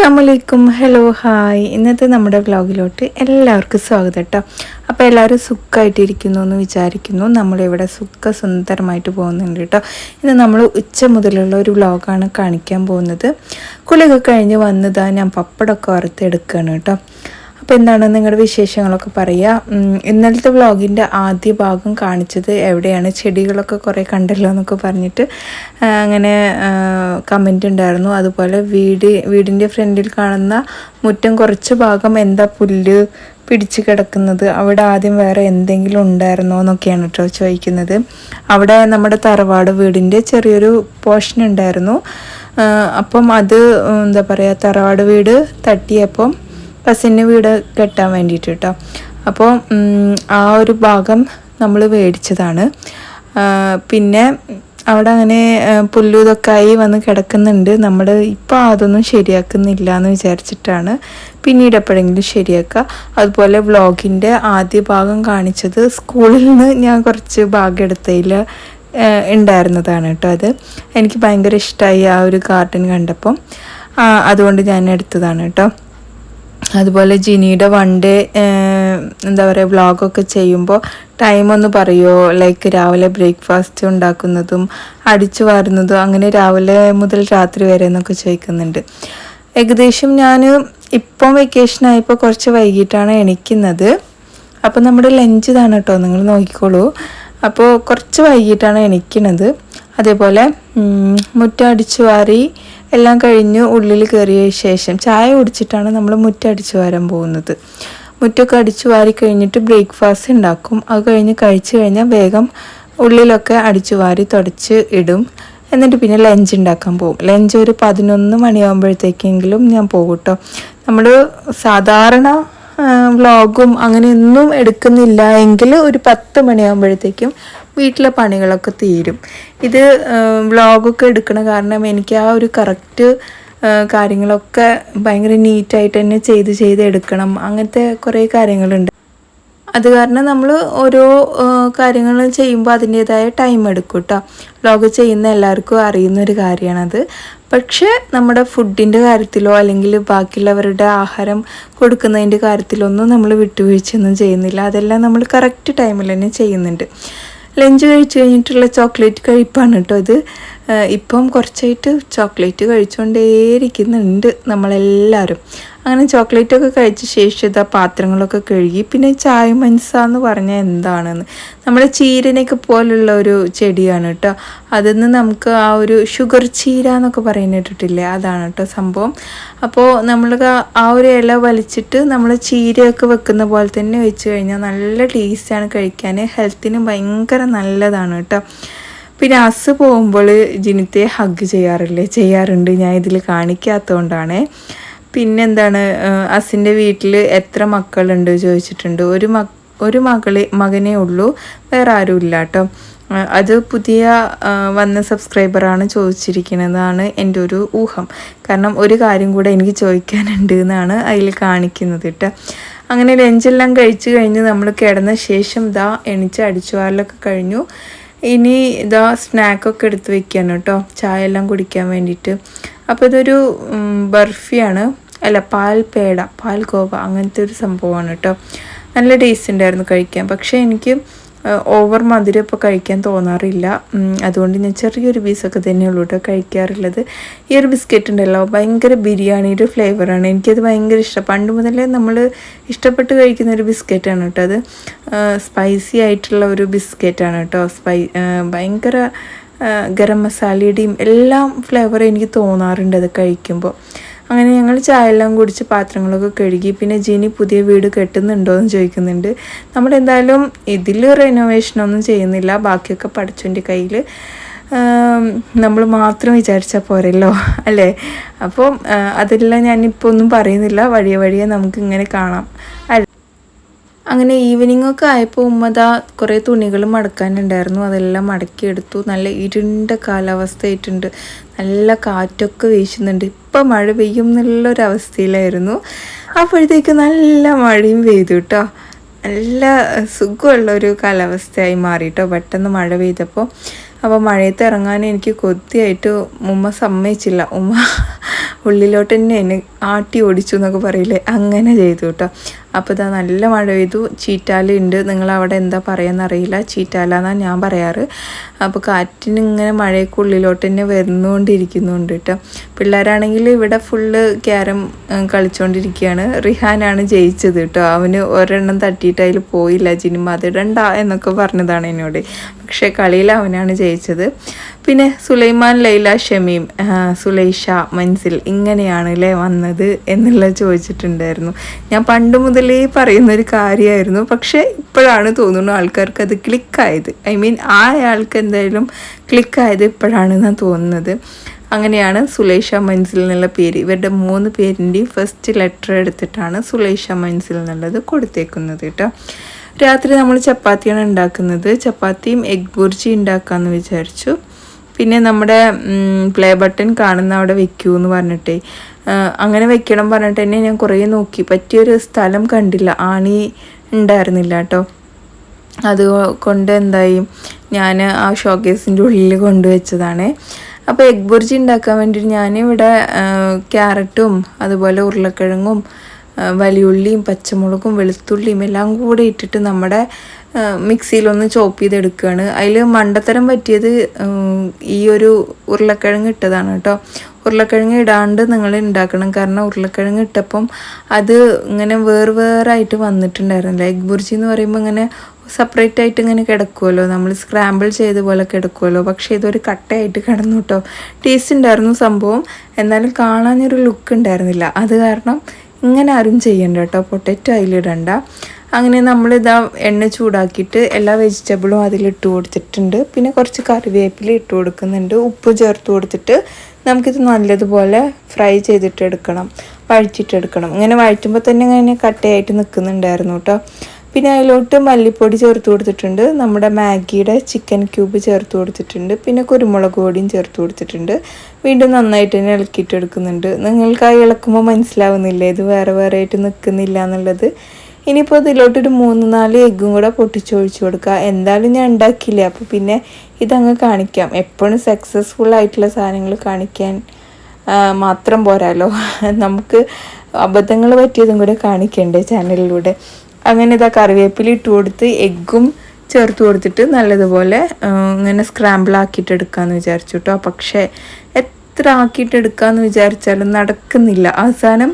അസ്സാം വലൈക്കും hello hi ഇന്നത്തെ നമ്മുടെ വ്ലോഗിലോട്ട് എല്ലാവർക്കും സ്വാഗതം കേട്ടോ അപ്പോൾ എല്ലാവരും സുഖമായിട്ടിരിക്കുന്നു എന്ന് വിചാരിക്കുന്നു. നമ്മളിവിടെ സുഖ സുന്ദരമായിട്ട് പോകുന്നുണ്ട് കേട്ടോ ഇന്ന് നമ്മൾ ഉച്ച മുതലുള്ള ഒരു വ്ലോഗാണ് കാണിക്കാൻ പോകുന്നത്. കുളിയൊക്കെ കഴിഞ്ഞ് വന്നതാണ് ഞാൻ പപ്പടമൊക്കെ വറുത്തെടുക്കുകയാണ് കേട്ടോ അപ്പോൾ എന്താണ് നിങ്ങളുടെ വിശേഷങ്ങളൊക്കെ പറയുക ഇന്നലത്തെ വ്ളോഗിന്റെ ആദ്യ ഭാഗം കാണിച്ചത് എവിടെയാണ്? ചെടികളൊക്കെ കുറേ കണ്ടല്ലോ എന്നൊക്കെ പറഞ്ഞിട്ട് അങ്ങനെ കമന്റ് ഉണ്ടായിരുന്നു. അതുപോലെ വീട് വീടിന്റെ ഫ്രണ്ടിൽ കാണുന്ന മുറ്റം കുറച്ച് ഭാഗം എന്താ പുല്ല് പിടിച്ച് കിടക്കുന്നത്? അവിടെ ആദ്യം വേറെ എന്തെങ്കിലും ഉണ്ടായിരുന്നോ എന്നൊക്കെയാണ് കേട്ടോ ചോദിക്കുന്നത്. അവിടെ നമ്മുടെ തറവാട് വീടിന്റെ ചെറിയൊരു പോർഷൻ ഉണ്ടായിരുന്നു. അപ്പം അത് എന്താ പറയുക തറവാട് വീട് തട്ടിയപ്പം കസിന് വീട് കെട്ടാൻ വേണ്ടിയിട്ട് കേട്ടോ അപ്പോൾ ആ ഒരു ഭാഗം നമ്മൾ മേടിച്ചതാണ് പിന്നെ അവിടെ അങ്ങനെ പുല്ലു ഇതൊക്കെ ആയി വന്ന് കിടക്കുന്നുണ്ട്. നമ്മൾ ഇപ്പോൾ അതൊന്നും ശരിയാക്കുന്നില്ല എന്ന് വിചാരിച്ചിട്ടാണ് പിന്നീട് എപ്പോഴെങ്കിലും ശരിയാക്കുക. അതുപോലെ വ്ളോഗിന്റെ ആദ്യ ഭാഗം കാണിച്ചത് സ്കൂളിൽ നിന്ന് ഞാൻ കുറച്ച് ഭാഗം എടുത്തതിൽ ഉണ്ടായിരുന്നതാണ് കേട്ടോ അത്. എനിക്ക് ഭയങ്കര ഇഷ്ടമായി ആ ഒരു ഗാർഡൻ കണ്ടപ്പം. അതുകൊണ്ട് ഞാൻ എടുത്തതാണ് കേട്ടോ അതുപോലെ ജിനിയുടെ വൺ ഡേ എന്താ പറയുക വ്ളോഗൊക്കെ ചെയ്യുമ്പോൾ ടൈം ഒന്ന് പറയുമോ ലൈക്ക് രാവിലെ ബ്രേക്ക്ഫാസ്റ്റ് ഉണ്ടാക്കുന്നതും അടിച്ചു വാരുന്നതും അങ്ങനെ രാവിലെ മുതൽ രാത്രി വരെ എന്നൊക്കെ ചോദിക്കുന്നുണ്ട്. ഏകദേശം ഞാൻ ഇപ്പം വെക്കേഷൻ ആയപ്പോൾ കുറച്ച് വൈകിട്ടാണ് എണിക്കുന്നത്. അപ്പോൾ നമ്മുടെ ലഞ്ച് ഇതാണ് കേട്ടോ നിങ്ങൾ നോക്കിക്കോളൂ. അപ്പോൾ കുറച്ച് വൈകിട്ടാണ് എണീക്കുന്നത് അതേപോലെ മുറ്റം അടിച്ചു വാരി എല്ലാം കഴിഞ്ഞ് ഉള്ളിൽ കയറിയ ശേഷം ചായ കുടിച്ചിട്ടാണ് നമ്മൾ മുറ്റടിച്ചു വരാൻ പോകുന്നത്. മുറ്റൊക്കെ അടിച്ചു വാരി കഴിഞ്ഞിട്ട് ബ്രേക്ക്ഫാസ്റ്റ് ഉണ്ടാക്കും. അത് കഴിഞ്ഞ് കഴിച്ചു കഴിഞ്ഞാൽ വേഗം ഉള്ളിലൊക്കെ അടിച്ചു വാരി തുടച്ച് ഇടും. എന്നിട്ട് പിന്നെ ലഞ്ച് ഉണ്ടാക്കാൻ പോകും. ലഞ്ച് ഒരു പതിനൊന്ന് മണിയാകുമ്പോഴത്തേക്കെങ്കിലും ഞാൻ പോകും നമ്മൾ സാധാരണ വ്ളോഗും അങ്ങനെയൊന്നും എടുക്കുന്നില്ല എങ്കിൽ ഒരു പത്ത് മണിയാകുമ്പോഴത്തേക്കും വീട്ടിലെ പണികളൊക്കെ തീരും. ഇത് വ്ളോഗൊക്കെ എടുക്കണ കാരണം എനിക്ക് ആ ഒരു കറക്റ്റ് കാര്യങ്ങളൊക്കെ ഭയങ്കര നീറ്റായിട്ട് തന്നെ ചെയ്ത് ചെയ്ത് എടുക്കണം. അങ്ങനത്തെ കുറേ കാര്യങ്ങളുണ്ട്. അത് കാരണം നമ്മൾ ഓരോ കാര്യങ്ങൾ ചെയ്യുമ്പോൾ അതിന്റേതായ ടൈം എടുക്കും കേട്ടോ വ്ളോഗ് ചെയ്യുന്ന എല്ലാവർക്കും അറിയുന്ന ഒരു കാര്യമാണത്. പക്ഷേ നമ്മുടെ ഫുഡിന്റെ കാര്യത്തിലോ അല്ലെങ്കിൽ ബാക്കിയുള്ളവരുടെ ആഹാരം കൊടുക്കുന്നതിന്റെ കാര്യത്തിലൊന്നും നമ്മൾ വിട്ടുവീഴ്ചയൊന്നും ചെയ്യുന്നില്ല. അതെല്ലാം നമ്മൾ കറക്റ്റ് ടൈമിൽ തന്നെ ചെയ്യുന്നുണ്ട്. ലഞ്ച് കഴിച്ച് കഴിഞ്ഞിട്ടുള്ള ചോക്ലേറ്റ് കഴിപ്പാണ് കേട്ടോ ഇത്. ഇപ്പം കുറച്ചായിട്ട് ചോക്ലേറ്റ് കഴിച്ചുകൊണ്ടേയിരിക്കുന്നുണ്ട് നമ്മളെല്ലാവരും അങ്ങനെ ചോക്ലേറ്റൊക്കെ കഴിച്ച ശേഷം ഇതാ പാത്രങ്ങളൊക്കെ കഴുകി പിന്നെ ചായ മനസ്സ എന്ന് പറഞ്ഞാൽ എന്താണെന്ന്. നമ്മുടെ ചീരനൊക്കെ പോലുള്ള ഒരു ചെടിയാണ് കേട്ടോ. അതിൽ നിന്ന് നമുക്ക് ആ ഒരു ഷുഗർ ചീര എന്നൊക്കെ പറയുന്നിട്ടിട്ടില്ലേ അതാണ് കേട്ടോ സംഭവം. അപ്പോൾ നമ്മൾ ആ ഒരു ഇല വലിച്ചിട്ട് നമ്മൾ ചീരയൊക്കെ വെക്കുന്ന പോലെ തന്നെ വെച്ച് കഴിഞ്ഞാൽ നല്ല ടേസ്റ്റാണ് കഴിക്കാൻ ഹെൽത്തിന് ഭയങ്കര നല്ലതാണ് കേട്ടോ. പിന്നെ അസ് പോകുമ്പോൾ ജിനിത്തെ ഹഗ് ചെയ്യാറില്ലേ? ചെയ്യാറുണ്ട്. ഞാൻ ഇതിൽ കാണിക്കാത്തതുകൊണ്ടാണ് പിന്നെന്താണ് അസിന്റെ വീട്ടിൽ എത്ര മക്കളുണ്ട് ചോദിച്ചിട്ടുണ്ട്. ഒരു മ ഒരു മകളെ മകനേ ഉള്ളൂ. വേറെ ആരും ഇല്ല കേട്ടോ അത് പുതിയ വന്ന സബ്സ്ക്രൈബറാണ് ചോദിച്ചിരിക്കുന്നതാണ് എന്റെ ഒരു ഊഹം. കാരണം ഒരു കാര്യം കൂടെ എനിക്ക് ചോദിക്കാനുണ്ട് എന്നാണ് അതിൽ കാണിക്കുന്നത് കേട്ടോ അങ്ങനെ ലഞ്ചെല്ലാം കഴിച്ചു കഴിഞ്ഞ് നമ്മൾ കിടന്ന ശേഷം ഇതാ എണിച്ച് അടിച്ചുവാരലൊക്കെ കഴിഞ്ഞു. ഇനി ഇതാ സ്നാക്കൊക്കെ എടുത്ത് വെക്കുകയാണ് കേട്ടോ ചായ എല്ലാം കുടിക്കാൻ വേണ്ടിയിട്ട്. അപ്പോൾ ഇതൊരു ബർഫിയാണ്. അല്ല പാൽ പേട പാൽ ഗോവ അങ്ങനത്തെ ഒരു സംഭവമാണ് കേട്ടോ നല്ല ടേസ്റ്റ് ഉണ്ടായിരുന്നു കഴിക്കാൻ. പക്ഷേ എനിക്ക് ഓവർ മധുരം ഇപ്പോൾ കഴിക്കാൻ തോന്നാറില്ല. അതുകൊണ്ട് ഞാൻ ചെറിയൊരു പീസൊക്കെ തന്നെയുള്ളൂ കേട്ടോ കഴിക്കാറുള്ളത്. ഈ ഒരു ബിസ്ക്കറ്റ് ഉണ്ടല്ലോ ഭയങ്കര ബിരിയാണിയുടെ ഫ്ലേവറാണ് എനിക്കത് ഭയങ്കര ഇഷ്ടം. പണ്ട് മുതലേ നമ്മൾ ഇഷ്ടപ്പെട്ട് കഴിക്കുന്ന ഒരു ബിസ്ക്കറ്റാണ് കേട്ടോ അത്. സ്പൈസി ആയിട്ടുള്ള ഒരു ബിസ്ക്കറ്റാണ് കേട്ടോ സ്പൈ ഭയങ്കര ഗരം മസാലയുടെയും എല്ലാം ഫ്ലേവർ എനിക്ക് തോന്നാറുണ്ട് അത് കഴിക്കുമ്പോൾ അങ്ങനെ ഞങ്ങൾ ചായ എല്ലാം കുടിച്ച് പാത്രങ്ങളൊക്കെ കഴുകി. പിന്നെ ജിനി പുതിയ വീട് കെട്ടുന്നുണ്ടോ എന്ന് ചോദിക്കുന്നുണ്ട്. നമ്മൾ എന്തായാലും ഇതിൽ റെനോവേഷനൊന്നും ചെയ്യുന്നില്ല. ബാക്കിയൊക്കെ പഠിച്ചതിന്റെ കയ്യിൽ നമ്മൾ മാത്രം വിചാരിച്ചാൽ പോരല്ലോ അല്ലേ? അപ്പോൾ അതെല്ലാം ഞാനിപ്പോൾ ഒന്നും പറയുന്നില്ല. വഴിയെ വഴിയെ നമുക്ക് ഇങ്ങനെ കാണാം അങ്ങനെ ഈവനിങ് ഒക്കെ ആയപ്പോൾ ഉമ്മത കുറേ തുണികൾ മടക്കാനുണ്ടായിരുന്നു. അതെല്ലാം മടക്കിയെടുത്തു. നല്ല ഇരുണ്ട കാലാവസ്ഥയായിട്ടുണ്ട്. നല്ല കാറ്റൊക്കെ വീശുന്നുണ്ട്. ഇപ്പം മഴ പെയ്യും എന്നുള്ളൊരവസ്ഥയിലായിരുന്നു. അപ്പോഴത്തേക്ക് നല്ല മഴയും പെയ്തു കേട്ടോ നല്ല സുഖമുള്ള ഒരു കാലാവസ്ഥയായി മാറി കേട്ടോ പെട്ടെന്ന് മഴ പെയ്തപ്പോൾ അപ്പോൾ മഴയത്ത് ഇറങ്ങാൻ എനിക്ക് കൊത്തിയായിട്ട് ഉമ്മ സമ്മതിച്ചില്ല. ഉമ്മ ഉള്ളിലോട്ട് തന്നെ എന്നെ ആട്ടി ഓടിച്ചു എന്നൊക്കെ പറയില്ലേ? അങ്ങനെ ചെയ്തു കേട്ടോ അപ്പോൾ ഇതാ നല്ല മഴ പെയ്തു. ചീറ്റാല ഉണ്ട്. നിങ്ങൾ അവിടെ എന്താ അറിയില്ല. ചീറ്റാല എന്നാണ് ഞാൻ പറയാറ്. അപ്പോൾ കാറ്റിന് ഇങ്ങനെ മഴയൊക്കെ ഉള്ളിലോട്ട് തന്നെ വരുന്നുകൊണ്ടിരിക്കുന്നുണ്ട് കേട്ടോ. പിള്ളേരാണെങ്കിൽ ഇവിടെ ഫുള്ള് ക്യാരം കളിച്ചുകൊണ്ടിരിക്കുകയാണ് റിഹാനാണ് ജയിച്ചത് കേട്ടോ. അവന് ഒരെണ്ണം തട്ടിയിട്ട് അതിൽ പോയില്ല ജിനിമ. അതിടണ്ട എന്നൊക്കെ പറഞ്ഞതാണ് എന്നോട്. പക്ഷേ കളിയിൽ അവനാണ് ജയിച്ചത്. പിന്നെ സുലൈമാൻ ലൈല ഷമീം സുലൈഷ മൻസിൽ ഇങ്ങനെയാണ് അല്ലേ വന്നത് എന്നുള്ള ചോദിച്ചിട്ടുണ്ടായിരുന്നു. ഞാൻ പണ്ട് മുതലേ പറയുന്നൊരു കാര്യമായിരുന്നു പക്ഷേ ഇപ്പോഴാണ് തോന്നുന്നു ആൾക്കാർക്ക് അത് ക്ലിക്കായത്. ഐ മീൻ ആ ആൾക്ക് എന്തായാലും ക്ലിക്കായത് ഇപ്പോഴാണെന്നാണ് തോന്നുന്നത്. അങ്ങനെയാണ് സുലേഷ മൻസിൽ എന്നുള്ള പേര്. ഇവരുടെ മൂന്ന് പേരിന്റെയും ഫസ്റ്റ് ലെറ്റർ എടുത്തിട്ടാണ് സുലേഷ മൻസിൽ എന്നുള്ളത് കൊടുത്തേക്കുന്നത് കേട്ടോ. രാത്രി നമ്മൾ ചപ്പാത്തിയാണ് ഉണ്ടാക്കുന്നത്. ചപ്പാത്തിയും എഗ് ബുർജി ഉണ്ടാക്കാമെന്ന് വിചാരിച്ചു. പിന്നെ നമ്മുടെ പ്ലേ ബട്ടൺ കാണുന്ന അവിടെ വെക്കൂ എന്ന് പറഞ്ഞിട്ടേ. അങ്ങനെ വെക്കണം പറഞ്ഞിട്ട് തന്നെ ഞാൻ കുറേ നോക്കി. പറ്റിയൊരു സ്ഥലം കണ്ടില്ല. ആണി ഉണ്ടായിരുന്നില്ല കേട്ടോ. അത് കൊണ്ട് എന്തായി? ഞാൻ ആ ഷോക്കേസിന്റെ ഉള്ളിൽ കൊണ്ടുവച്ചതാണ് അപ്പോൾ എഗ് ബുർജി ഉണ്ടാക്കാൻ വേണ്ടിയിട്ട് ഞാനിവിടെ ക്യാരറ്റും അതുപോലെ ഉരുളക്കിഴങ്ങും വലിയുള്ളിയും പച്ചമുളകും വെളുത്തുള്ളിയും എല്ലാം കൂടെ ഇട്ടിട്ട് നമ്മുടെ മിക്സിയിലൊന്ന് ചോപ്പ് ചെയ്തെടുക്കുകയാണ്. അതിൽ മണ്ടത്തരം പറ്റിയത് ഈ ഒരു ഉരുളക്കിഴങ്ങ് ഇട്ടതാണ് കേട്ടോ. ഉരുളക്കിഴങ്ങ് ഇടാണ്ട് നിങ്ങൾ ഉണ്ടാക്കണം. കാരണം ഉരുളക്കിഴങ്ങ് ഇട്ടപ്പം അത് ഇങ്ങനെ വേറെ വേറായിട്ട് വന്നിട്ടുണ്ടായിരുന്നില്ല എഗ് ബുർജി എന്ന് പറയുമ്പോൾ ഇങ്ങനെ സെപ്പറേറ്റ് ആയിട്ട് ഇങ്ങനെ കിടക്കുമല്ലോ നമ്മൾ സ്ക്രാമ്പിൾ ചെയ്ത പോലെ കിടക്കുമല്ലോ പക്ഷേ ഇതൊരു കട്ടയായിട്ട് കിടന്നു കേട്ടോ. ടേസ്റ്റ് ഉണ്ടായിരുന്നു സംഭവം. എന്നാലും കാണാനൊരു ലുക്ക് ഉണ്ടായിരുന്നില്ല. അത് കാരണം ഇങ്ങനെ ആരും ചെയ്യണ്ട കേട്ടോ. പൊട്ടറ്റോ അതിലിടണ്ട അങ്ങനെ നമ്മളിതാ എണ്ണ ചൂടാക്കിയിട്ട് എല്ലാ വെജിറ്റബിളും അതിലിട്ട് കൊടുത്തിട്ടുണ്ട്. പിന്നെ കുറച്ച് കറിവേപ്പില ഇട്ട് കൊടുക്കുന്നുണ്ട്. ഉപ്പ് ചേർത്ത് കൊടുത്തിട്ട് നമുക്കിത് നല്ലതുപോലെ ഫ്രൈ ചെയ്തിട്ട് എടുക്കണം. വഴറ്റിട്ടെടുക്കണം ഇങ്ങനെ വഴറ്റുമ്പോൾ തന്നെ ഇങ്ങനെ കട്ടയായിട്ട് നിൽക്കുന്നുണ്ടായിരുന്നു കേട്ടോ. പിന്നെ അതിലോട്ട് മല്ലിപ്പൊടി ചേർത്ത് കൊടുത്തിട്ടുണ്ട്. നമ്മുടെ മാഗിയുടെ ചിക്കൻ ക്യൂബ് ചേർത്ത് കൊടുത്തിട്ടുണ്ട്. പിന്നെ കുരുമുളക് പൊടിയും ചേർത്ത് കൊടുത്തിട്ടുണ്ട്. വീണ്ടും നന്നായിട്ട് തന്നെ ഇളക്കിയിട്ടെടുക്കുന്നുണ്ട്. നിങ്ങൾക്ക് ആ ഇളക്കുമ്പോൾ മനസ്സിലാവുന്നില്ലേ? ഇത് വേറെ വേറെ ആയിട്ട് നിൽക്കുന്നില്ല എന്നുള്ളത്. ഇനിയിപ്പോൾ ഇതിലോട്ടൊരു മൂന്ന് നാല് എഗ്ഗും കൂടെ പൊട്ടിച്ചൊഴിച്ച് കൊടുക്കുക. എന്തായാലും ഞാൻ ഉണ്ടാക്കിയില്ല? അപ്പോൾ പിന്നെ ഇതങ്ങ് കാണിക്കാം. എപ്പോഴും സക്സസ്ഫുൾ ആയിട്ടുള്ള സാധനങ്ങൾ കാണിക്കാൻ മാത്രം പോരാലോ. നമുക്ക് അബദ്ധങ്ങൾ പറ്റിയതും കൂടെ കാണിക്കണ്ടേ ചാനലിലൂടെ അങ്ങനെ ഇതാ കറിവേപ്പില ഇട്ട് കൊടുത്ത് എഗ്ഗും ചേർത്ത് കൊടുത്തിട്ട് നല്ലതുപോലെ ഇങ്ങനെ സ്ക്രാമ്പിൾ ആക്കിയിട്ട് എടുക്കാമെന്ന് വിചാരിച്ചു കേട്ടോ പക്ഷേ എത്ര ആക്കിയിട്ട് എടുക്കാമെന്ന് വിചാരിച്ചാലും നടക്കുന്നില്ല. അവസാനം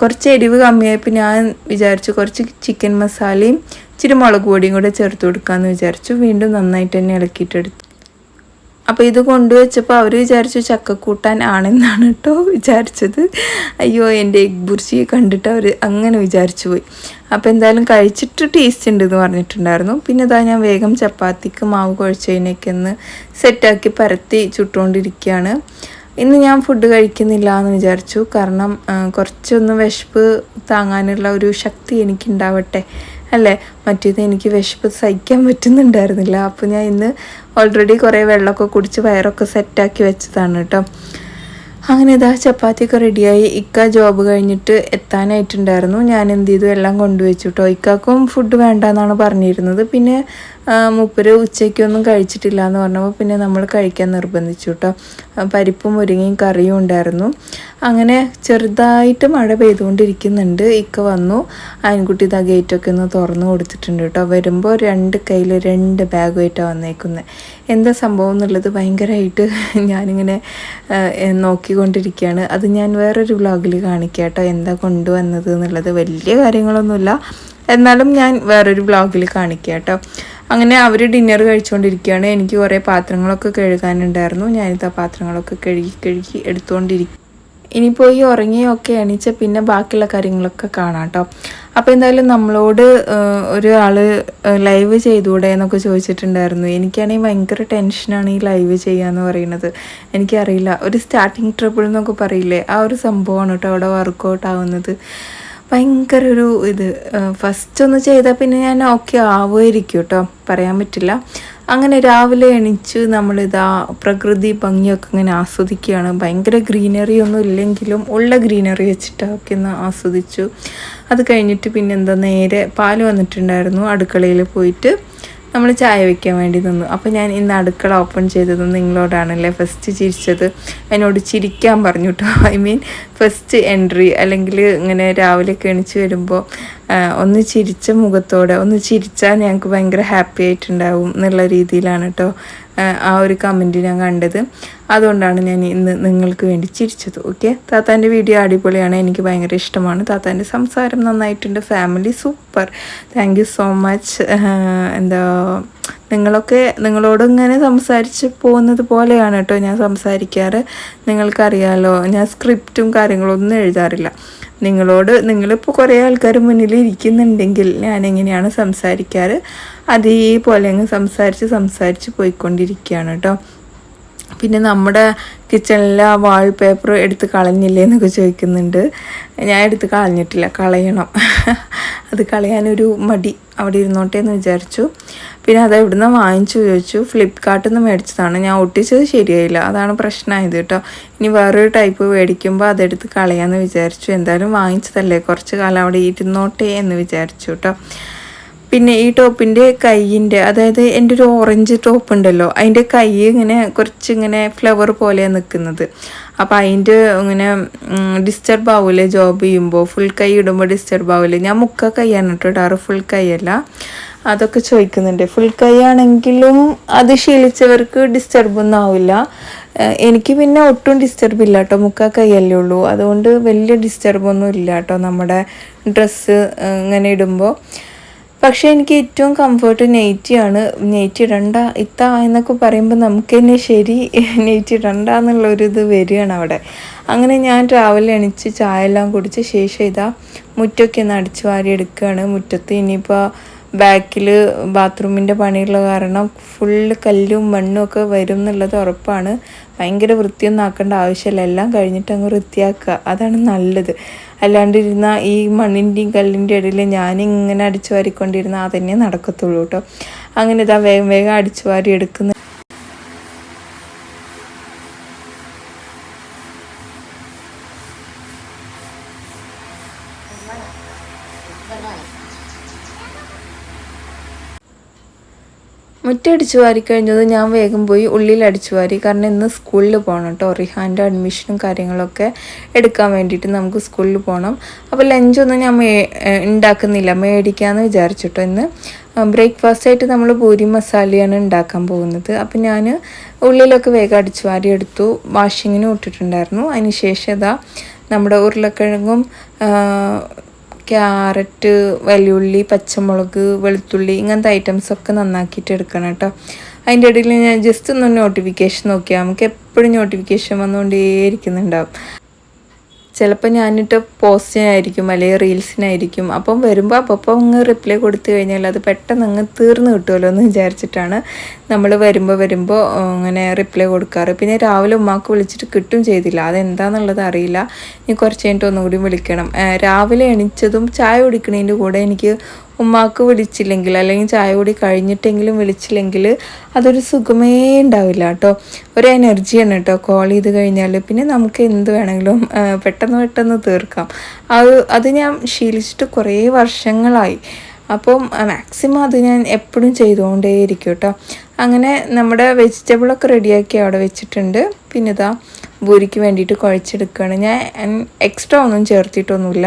കുറച്ച് എരിവ് കമ്മിയായപ്പോൾ ഞാൻ വിചാരിച്ചു കുറച്ച് ചിക്കൻ മസാലയും ഇച്ചിരി മുളക് പൊടിയും കൂടെ ചേർത്ത് കൊടുക്കാമെന്ന് വിചാരിച്ചു. വീണ്ടും നന്നായിട്ട് തന്നെ ഇളക്കിയിട്ടെടുത്തു അപ്പോൾ ഇത് കൊണ്ടുവച്ചപ്പോൾ അവർ വിചാരിച്ചു ചക്കക്കൂട്ടാൻ ആണെന്നാണ് കേട്ടോ വിചാരിച്ചത്. അയ്യോ എന്റെ എഗ് ബുർജി കണ്ടിട്ട് അവർ അങ്ങനെ വിചാരിച്ചു പോയി. അപ്പോൾ എന്തായാലും കഴിച്ചിട്ട് ടേസ്റ്റ് ഉണ്ട് എന്ന് പറഞ്ഞിട്ടുണ്ടായിരുന്നു. പിന്നെ ഇതാ ഞാൻ വേഗം ചപ്പാത്തിക്ക് മാവ് കുഴച്ചതിനൊക്കെ ഒന്ന് സെറ്റാക്കി പരത്തി ചുട്ടുകൊണ്ടിരിക്കുകയാണ്. ഇന്ന് ഞാൻ ഫുഡ് കഴിക്കുന്നില്ല എന്ന് വിചാരിച്ചു. കാരണം കുറച്ചൊന്ന് വിശപ്പ് താങ്ങാനുള്ള ഒരു ശക്തി എനിക്കുണ്ടാവട്ടെ അല്ലേ? മറ്റേത് എനിക്ക് വിശപ്പ് സഹിക്കാൻ പറ്റുന്നുണ്ടായിരുന്നില്ല. അപ്പോൾ ഞാൻ ഇന്ന് ഓൾറെഡി കുറേ വെള്ളമൊക്കെ കുടിച്ച് വയറൊക്കെ സെറ്റാക്കി വെച്ചതാണ് കേട്ടോ. അങ്ങനെ ഇതാ ചപ്പാത്തിയൊക്കെ റെഡിയായി ഇക്ക ജോബ് കഴിഞ്ഞിട്ട് എത്താനായിട്ടുണ്ടായിരുന്നു. ഞാൻ എന്ത് ചെയ്തു? എല്ലാം കൊണ്ടുവച്ചു കേട്ടോ. ഇക്കാക്കും ഫുഡ് വേണ്ട എന്നാണ് പറഞ്ഞിരുന്നത്. പിന്നെ മുപ്പര് ഉച്ചയ്ക്കൊന്നും കഴിച്ചിട്ടില്ല എന്ന് പറഞ്ഞപ്പോൾ പിന്നെ നമ്മൾ കഴിക്കാൻ നിർബന്ധിച്ചു കേട്ടോ പരിപ്പും മുരിങ്ങയും കറിയും ഉണ്ടായിരുന്നു. അങ്ങനെ ചെറുതായിട്ട് മഴ പെയ്തുകൊണ്ടിരിക്കുന്നുണ്ട്. ഇക്ക വന്നു. അയൻകുട്ടി ഇതാ ഗേറ്റൊക്കെ ഒന്ന് തുറന്നു കൊടുത്തിട്ടുണ്ട് കേട്ടോ വരുമ്പോൾ രണ്ട് കയ്യിൽ രണ്ട് ബാഗുമായിട്ടാണ് വന്നേക്കുന്നത് എന്താ സംഭവം എന്നുള്ളത് ഭയങ്കരമായിട്ട് ഞാനിങ്ങനെ നോക്കിക്കൊണ്ടിരിക്കുകയാണ് അത് ഞാൻ വേറൊരു വ്ളോഗിൽ കാണിക്കാം കേട്ടോ എന്താ കൊണ്ടുവന്നത് എന്നുള്ളത്. വലിയ കാര്യങ്ങളൊന്നുമില്ല. എന്നാലും ഞാൻ വേറൊരു വ്ളോഗിൽ കാണിക്കാം കേട്ടോ അങ്ങനെ അവർ ഡിന്നർ കഴിച്ചുകൊണ്ടിരിക്കുകയാണ് എനിക്ക് കുറേ പാത്രങ്ങളൊക്കെ കഴുകാനുണ്ടായിരുന്നു. ഞാനിത് പാത്രങ്ങളൊക്കെ കഴുകി കഴുകി എടുത്തുകൊണ്ടിരിക്കും ഇനി പോയി ഉറങ്ങിയൊക്കെ എണീച്ച പിന്നെ ബാക്കിയുള്ള കാര്യങ്ങളൊക്കെ കാണാം കേട്ടോ അപ്പോൾ എന്തായാലും നമ്മളോട് ഒരാൾ ലൈവ് ചെയ്തുകൂടെ എന്നൊക്കെ ചോദിച്ചിട്ടുണ്ടായിരുന്നു. എനിക്കാണെങ്കിൽ ഭയങ്കര ടെൻഷനാണ് ഈ ലൈവ് ചെയ്യാന്ന് പറയുന്നത്. എനിക്കറിയില്ല. ഒരു സ്റ്റാർട്ടിങ് ട്രിപ്പിൾ എന്നൊക്കെ പറയില്ലേ? ആ ഒരു സംഭവമാണ് കേട്ടോ അവിടെ വർക്കൗട്ട് ആവുന്നത്. ഭയങ്കര ഒരു ഇത് ഫസ്റ്റ് ഒന്ന് ചെയ്താൽ പിന്നെ ഞാൻ ഓക്കെ ആവുമായിരിക്കും കേട്ടോ പറയാൻ പറ്റില്ല. അങ്ങനെ രാവിലെ എണിച്ച് നമ്മളിതാ പ്രകൃതി ഭംഗിയൊക്കെ ഇങ്ങനെ ആസ്വദിക്കുകയാണ്. ഭയങ്കര ഗ്രീനറി ഒന്നും ഇല്ലെങ്കിലും ഉള്ള ഗ്രീനറി വെച്ചിട്ടൊക്കെ ഒന്ന് ആസ്വദിച്ചു. അത് കഴിഞ്ഞിട്ട് പിന്നെന്താ നേരെ പാൽ വന്നിട്ടുണ്ടായിരുന്നു അടുക്കളയിൽ പോയിട്ട്. നമ്മൾ ചായ വയ്ക്കാൻ വേണ്ടി നിന്നു. അപ്പോൾ ഞാൻ ഇന്ന് അടുക്കള ഓപ്പൺ ചെയ്തത് നിങ്ങളോടാണല്ലേ. ഫസ്റ്റ് ചിരിച്ചത്. എന്നോട് ചിരിക്കാൻ പറഞ്ഞു കേട്ടോ ഐ മീൻ ഫസ്റ്റ് എൻട്രി അല്ലെങ്കിൽ ഇങ്ങനെ രാവിലെ കെണിച്ച് വരുമ്പോൾ ഒന്ന് ചിരിച്ച മുഖത്തോടെ ഒന്ന് ചിരിച്ചാൽ ഞങ്ങൾക്ക് ഭയങ്കര ഹാപ്പി ആയിട്ടുണ്ടാവും എന്നുള്ള രീതിയിലാണ് കേട്ടോ ആ ഒരു കമന്റ് ഞാൻ കണ്ടത്. അതുകൊണ്ടാണ് ഞാൻ ഇന്ന് നിങ്ങൾക്ക് വേണ്ടി ചിരിച്ചത് ഓക്കെ താത്താന്റെ വീഡിയോ അടിപൊളിയാണ് എനിക്ക് ഭയങ്കര ഇഷ്ടമാണ്. താത്താന്റെ സംസാരം നന്നായിട്ടുണ്ട് family super thank so much എന്താ നിങ്ങളൊക്കെ നിങ്ങളോട് ഇങ്ങനെ സംസാരിച്ച് പോകുന്നത് പോലെയാണ് കേട്ടോ ഞാൻ സംസാരിക്കാറ്. നിങ്ങൾക്കറിയാലോ ഞാൻ സ്ക്രിപ്റ്റും കാര്യങ്ങളൊന്നും എഴുതാറില്ല. നിങ്ങളോട് നിങ്ങളിപ്പോൾ കുറേ ആൾക്കാർ മുന്നിൽ ഇരിക്കുന്നുണ്ടെങ്കിൽ ഞാൻ എങ്ങനെയാണ് സംസാരിക്കാറ്? അതേപോലെ അങ്ങ് സംസാരിച്ച് സംസാരിച്ച് പോയിക്കൊണ്ടിരിക്കുകയാണ് കേട്ടോ. പിന്നെ നമ്മുടെ കിച്ചണിലെ ആ വാൾ പേപ്പർ എടുത്ത് കളഞ്ഞില്ലേ എന്നൊക്കെ ചോദിക്കുന്നുണ്ട്. ഞാൻ എടുത്ത് കളഞ്ഞിട്ടില്ല കളയണം. അത് കളയാനൊരു മടി അവിടെ ഇരുന്നോട്ടെ എന്ന് വിചാരിച്ചു. പിന്നെ അത് എവിടുന്ന് വാങ്ങിച്ചു ചോദിച്ചു. ഫ്ലിപ്കാർട്ടിൽ നിന്ന് മേടിച്ചതാണ്. ഞാൻ ഒട്ടിച്ചത് ശരിയായില്ല. അതാണ് പ്രശ്നമായത് കേട്ടോ. ഇനി വേറൊരു ടൈപ്പ് മേടിക്കുമ്പോൾ അതെടുത്ത് കളയാമെന്ന് വിചാരിച്ചു. എന്തായാലും വാങ്ങിച്ചതല്ലേ. കുറച്ച് കാലം അവിടെ ഇരുന്നോട്ടെ എന്ന് വിചാരിച്ചു കേട്ടോ. പിന്നെ ഈ ടോപ്പിന്റെ കൈയിന്റെ അതായത് എന്റെ ഒരു ഓറഞ്ച് ടോപ്പ് ഉണ്ടല്ലോ അതിന്റെ കൈ ഇങ്ങനെ കുറച്ച് ഇങ്ങനെ ഫ്ലവർ പോലെയാണ് നിൽക്കുന്നത് അപ്പോൾ അതിന്റെ ഇങ്ങനെ ഡിസ്റ്റർബ് ആവില്ലേ ജോബ് ചെയ്യുമ്പോൾ ഫുൾ കൈ ഇടുമ്പോൾ ഡിസ്റ്റർബ് ആവില്ലേ ഞാൻ മുക്ക കൈയാണ് കേട്ടോ ഇടാറ് ഫുൾ കൈയല്ല അതൊക്കെ ചോദിക്കുന്നുണ്ട്. ഫുൾ കൈ ആണെങ്കിലും അത് ശീലിച്ചവർക്ക് ഡിസ്റ്റർബ് ഒന്നും ആവില്ല. എനിക്ക് പിന്നെ ഒട്ടും ഡിസ്റ്റർബ് ഇല്ല കേട്ടോ. മുക്ക കൈയല്ലേ ഉള്ളൂ. അതുകൊണ്ട് വലിയ ഡിസ്റ്റർബൊന്നും ഇല്ല കേട്ടോ. നമ്മുടെ ഡ്രസ്സ് ഇങ്ങനെ ഇടുമ്പോൾ പക്ഷേ എനിക്ക് ഏറ്റവും കംഫർട്ട് നെയ്റ്റിയാണ് നെയ്റ്റി ഇടണ്ട ഇത്ത എന്നൊക്കെ പറയുമ്പോൾ നമുക്ക് തന്നെ ശരി. നെയ്റ്റി ഇടണ്ട എന്നുള്ളൊരിത് വരികയാണ് അവിടെ. അങ്ങനെ ഞാൻ രാവിലെ എണിച്ച് ചായ എല്ലാം കുടിച്ച് ശേഷം ഇതാ മുറ്റൊക്കെ ഒന്ന് അടിച്ചു വാരി എടുക്കുകയാണ്. മുറ്റത്ത് ഇനിയിപ്പോൾ ബാക്കിൽ ബാത്റൂമിന്റെ പണിയുള്ള കാരണം ഫുള്ള് കല്ലും മണ്ണും ഒക്കെ വരും എന്നുള്ളത് ഉറപ്പാണ്. ഭയങ്കര വൃത്തിയൊന്നും ആക്കേണ്ട ആവശ്യമില്ല. എല്ലാം കഴിഞ്ഞിട്ട് അങ്ങ് വൃത്തിയാക്കുക. അതാണ് നല്ലത്. അല്ലാണ്ടിരുന്ന ഈ മണ്ണിന്റെയും കല്ലിന്റെ ഇടയിൽ ഞാനിങ്ങനെ അടിച്ചു വാരിക്കൊണ്ടിരുന്ന അതന്നെ നടക്കത്തുള്ളൂ കേട്ടോ. അങ്ങനെ ഇതാ വേഗം വേഗം അടിച്ചു വാരി എടുക്കുന്ന. മുറ്റടിച്ചു വാരി കഴിഞ്ഞത് ഞാൻ വേഗം പോയി ഉള്ളിൽ അടിച്ചു വാരി. കാരണം ഇന്ന് സ്കൂളിൽ പോകണം കേട്ടോ റിഹാന്റെ അഡ്മിഷനും കാര്യങ്ങളൊക്കെ എടുക്കാൻ വേണ്ടിയിട്ട് നമുക്ക് സ്കൂളിൽ പോകണം അപ്പോൾ ലഞ്ചൊന്നും ഞാൻ മേ ഉണ്ടാക്കുന്നില്ല. മേടിക്കാമെന്ന് വിചാരിച്ചിട്ടോ ഇന്ന്. ബ്രേക്ക്ഫാസ്റ്റ് ആയിട്ട് നമ്മൾ പൂരി മസാലയാണ് ഉണ്ടാക്കാൻ പോകുന്നത്. അപ്പം ഞാൻ ഉള്ളിലൊക്കെ വേഗം അടിച്ചു വാരി എടുത്തു. വാഷിങ്ങിന് വിട്ടിട്ടുണ്ടായിരുന്നു അതിന് ശേഷം ഇതാ നമ്മുടെ ഉരുളക്കിഴങ്ങും ക്യാരറ്റ് വലിയുള്ളി പച്ചമുളക് വെളുത്തുള്ളി ഇങ്ങനത്തെ ഐറ്റംസൊക്കെ നന്നാക്കിയിട്ട് എടുക്കണം കേട്ടോ. അതിന്റെ ഇടയിൽ ഞാൻ ജസ്റ്റ് ഒന്ന് നോട്ടിഫിക്കേഷൻ നോക്കിയാൽ നമുക്ക് എപ്പോഴും നോട്ടിഫിക്കേഷൻ വന്നുകൊണ്ടേ ഇരിക്കുന്നുണ്ടാവും ചിലപ്പോൾ ഞാനിട്ട് പോസ്റ്റിനായിരിക്കും അല്ലെങ്കിൽ റീൽസിനായിരിക്കും അപ്പം വരുമ്പോൾ അപ്പോൾ അങ്ങ് റിപ്ലൈ കൊടുത്തു കഴിഞ്ഞാൽ അത് പെട്ടെന്ന് അങ്ങ് തീർന്നു കിട്ടുമല്ലോ എന്ന് വിചാരിച്ചിട്ടാണ് നമ്മൾ വരുമ്പോൾ വരുമ്പോൾ അങ്ങനെ റിപ്ലൈ കൊടുക്കാറ്. പിന്നെ രാവിലെ ഉമ്മാക്ക് വിളിച്ചിട്ട് കിട്ടും ചെയ്തില്ല. അതെന്താണെന്നുള്ളത് അറിയില്ല. ഇനി കുറച്ച് കഴിഞ്ഞിട്ട് ഒന്നുകൂടി വിളിക്കണം. രാവിലെ എണീച്ചതും ചായ കുടിക്കുന്നതിന്റെ കൂടെ എനിക്ക് ഉമ്മാക്ക് വിളിച്ചില്ലെങ്കിൽ അല്ലെങ്കിൽ ചായ കൂടി കഴിഞ്ഞിട്ടെങ്കിലും വിളിച്ചില്ലെങ്കിൽ അതൊരു സുഖമേ ഉണ്ടാവില്ല കേട്ടോ. ഒരു എനർജിയാണ് കേട്ടോ കോൾ ചെയ്ത് കഴിഞ്ഞാൽ. പിന്നെ നമുക്ക് എന്ത് വേണമെങ്കിലും പെട്ടെന്ന് പെട്ടെന്ന് തീർക്കാം. അത് അത് ഞാൻ ശീലിച്ചിട്ട് കുറേ വർഷങ്ങളായി. അപ്പം മാക്സിമം അത് ഞാൻ എപ്പോഴും ചെയ്തുകൊണ്ടേയിരിക്കും കേട്ടോ. അങ്ങനെ നമ്മുടെ വെജിറ്റബിളൊക്കെ റെഡിയാക്കി അവിടെ വെച്ചിട്ടുണ്ട്. പിന്നെ ഇതാ ഭൂരിക്ക് വേണ്ടിയിട്ട് കുഴച്ചെടുക്കുകയാണ്. ഞാൻ എക്സ്ട്രാ ഒന്നും ചേർത്തിട്ടൊന്നുമില്ല.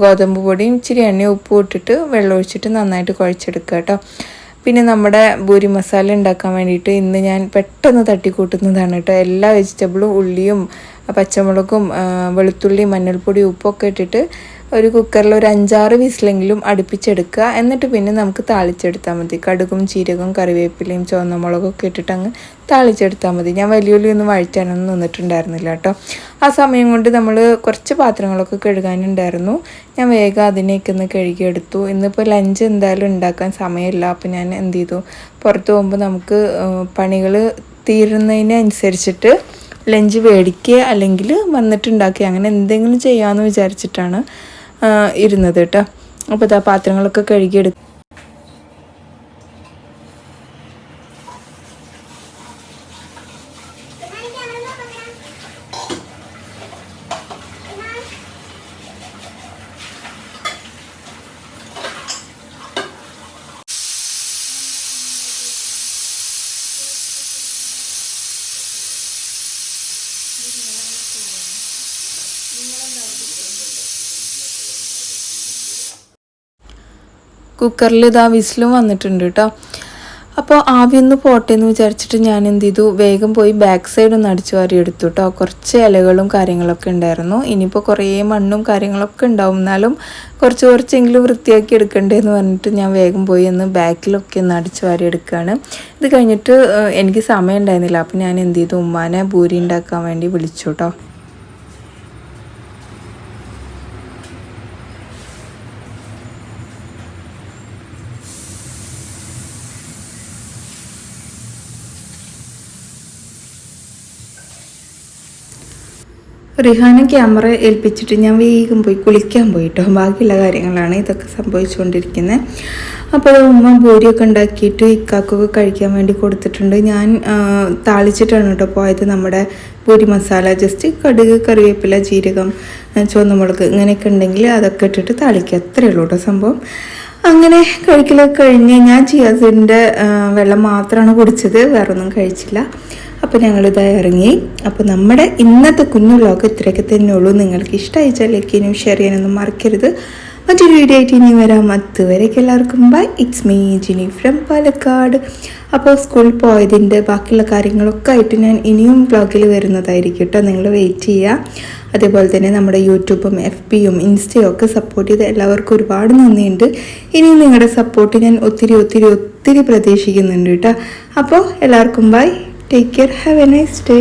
ഗോതമ്പ് പൊടിയും ഇച്ചിരി എണ്ണയും ഉപ്പും ഇട്ടിട്ട് വെള്ളം ഒഴിച്ചിട്ട് നന്നായിട്ട് കുഴച്ചെടുക്കുക കേട്ടോ. പിന്നെ നമ്മുടെ ബൂരി മസാല ഉണ്ടാക്കാൻ വേണ്ടിയിട്ട് ഇന്ന് ഞാൻ പെട്ടെന്ന് തട്ടിക്കൂട്ടുന്നതാണ് കേട്ടോ. എല്ലാ വെജിറ്റബിളും ഉള്ളിയും പച്ചമുളകും വെളുത്തുള്ളി മഞ്ഞൾപ്പൊടി ഉപ്പൊക്കെ ഇട്ടിട്ട് ഒരു കുക്കറിൽ ഒരു അഞ്ചാറ് വിസിലെങ്കിലും അടുപ്പിച്ചെടുക്കുക. എന്നിട്ട് പിന്നെ നമുക്ക് താളിച്ചെടുത്താൽ മതി. കടുകും ജീരകവും കറിവേപ്പിലയും ചുവന്ന മുളകൊക്കെ ഇട്ടിട്ട് അങ്ങ് താളിച്ചെടുത്താൽ മതി. ഞാൻ വലിയ ഒന്നും വഴിച്ചാനൊന്നും നിന്നിട്ടുണ്ടായിരുന്നില്ല കേട്ടോ. ആ സമയം കൊണ്ട് നമ്മൾ കുറച്ച് പാത്രങ്ങളൊക്കെ കഴുകാനുണ്ടായിരുന്നു. ഞാൻ വേഗം അതിനേക്ക് ഒന്ന് കഴുകിയെടുത്തു. ഇന്നിപ്പോൾ ലഞ്ച് എന്തായാലും ഉണ്ടാക്കാൻ സമയമില്ല. അപ്പോൾ ഞാൻ എന്ത് ചെയ്തു? പുറത്ത് പോകുമ്പോൾ നമുക്ക് പണികൾ തീരുന്നതിനനുസരിച്ചിട്ട് ലഞ്ച് മേടിക്കുക അല്ലെങ്കിൽ വന്നിട്ടുണ്ടാക്കുക. അങ്ങനെ എന്തെങ്കിലും ചെയ്യാമെന്ന് വിചാരിച്ചിട്ടാണ് ഇരുന്നത് കേട്ടോ അപ്പോൾ ഇതാ പാത്രങ്ങളൊക്കെ കഴുകിയെടുക്കും കുക്കറിൽ ഇതാ വിസിലും വന്നിട്ടുണ്ട് കേട്ടോ അപ്പോൾ ആവി ഒന്ന് പോട്ടെ എന്ന് വിചാരിച്ചിട്ട് ഞാൻ എന്ത് ചെയ്തു? വേഗം പോയി ബാക്ക് സൈഡ് ഒന്ന് അടിച്ചു വാരി എടുത്തു കേട്ടോ കുറച്ച് ഇലകളും കാര്യങ്ങളൊക്കെ ഉണ്ടായിരുന്നു. ഇനിയിപ്പോൾ കുറേ മണ്ണും കാര്യങ്ങളൊക്കെ ഉണ്ടാവും. എന്നാലും കുറച്ച് കുറച്ചെങ്കിലും വൃത്തിയാക്കി എടുക്കണ്ടേന്ന് പറഞ്ഞിട്ട് ഞാൻ വേഗം പോയി ഒന്ന് ബാക്കിലൊക്കെ ഒന്ന് അടിച്ചു വാരി എടുക്കുകയാണ് ഇത് കഴിഞ്ഞിട്ട് എനിക്ക് സമയം ഉണ്ടായിരുന്നില്ല. അപ്പോൾ ഞാൻ എന്ത് ചെയ്തു? ഉമ്മാനെ പൂരി ഉണ്ടാക്കാൻ വേണ്ടി വിളിച്ചു കേട്ടോ റിഹാന ക്യാമറ ഏൽപ്പിച്ചിട്ട് ഞാൻ വേഗം പോയി കുളിക്കാൻ പോയിട്ടോ. ബാക്കിയുള്ള കാര്യങ്ങളാണ് ഇതൊക്കെ സംഭവിച്ചുകൊണ്ടിരിക്കുന്നത് അപ്പോൾ ഉമ്മ പൂരിയൊക്കെ ഉണ്ടാക്കിയിട്ട് ഇക്കാക്കൊക്കെ കഴിക്കാൻ വേണ്ടി കൊടുത്തിട്ടുണ്ട്. ഞാൻ താളിച്ചിട്ടാണ് കേട്ടോ പോയത് നമ്മുടെ പൂരി മസാല. ജസ്റ്റ് കടുക് കറിവേപ്പില ജീരകം ചുവന്നമുളക് ഇങ്ങനെയൊക്കെ ഉണ്ടെങ്കിൽ അതൊക്കെ ഇട്ടിട്ട് താളിക്കുക. അത്രയേ ഉള്ളൂ കേട്ടോ സംഭവം. അങ്ങനെ കഴിക്കലൊക്കെ കഴിഞ്ഞ് ഞാൻ ചിയാസിന്റെ വെള്ളം മാത്രമാണ് കുടിച്ചത്. വേറൊന്നും കഴിച്ചില്ല. അപ്പോൾ ഞങ്ങളിതാ ഇറങ്ങി. അപ്പോൾ നമ്മുടെ ഇന്നത്തെ കുഞ്ഞു വ്ലോഗ് ഇത്രയൊക്കെ തന്നെ ഉള്ളൂ. നിങ്ങൾക്ക് ഇഷ്ടമായിച്ചാൽ ചെയ്യാനും ഷെയർ ചെയ്യാനൊന്നും മറക്കരുത്. മറ്റൊരു വീഡിയോ ആയിട്ട് ഇനി വരാം. അതുവരേക്ക് എല്ലാവർക്കും bye it's me Jini from Palakkad. അപ്പോൾ സ്കൂളിൽ പോയതിന്റെ ബാക്കിയുള്ള കാര്യങ്ങളൊക്കെ ആയിട്ട് ഞാൻ ഇനിയും വ്ളോഗിൽ വരുന്നതായിരിക്കും കേട്ടോ. നിങ്ങൾ വെയിറ്റ് ചെയ്യുക അതേപോലെ തന്നെ നമ്മുടെ യൂട്യൂബും എഫ് പിയും ഇൻസ്റ്റയും ഒക്കെ സപ്പോർട്ട് ചെയ്ത എല്ലാവർക്കും ഒരുപാട് നന്ദിയുണ്ട്. ഇനിയും നിങ്ങളുടെ സപ്പോർട്ട് ഞാൻ ഒത്തിരി ഒത്തിരി ഒത്തിരി പ്രതീക്ഷിക്കുന്നുണ്ട് കേട്ടോ. അപ്പോൾ എല്ലാവർക്കും bye take care have a nice day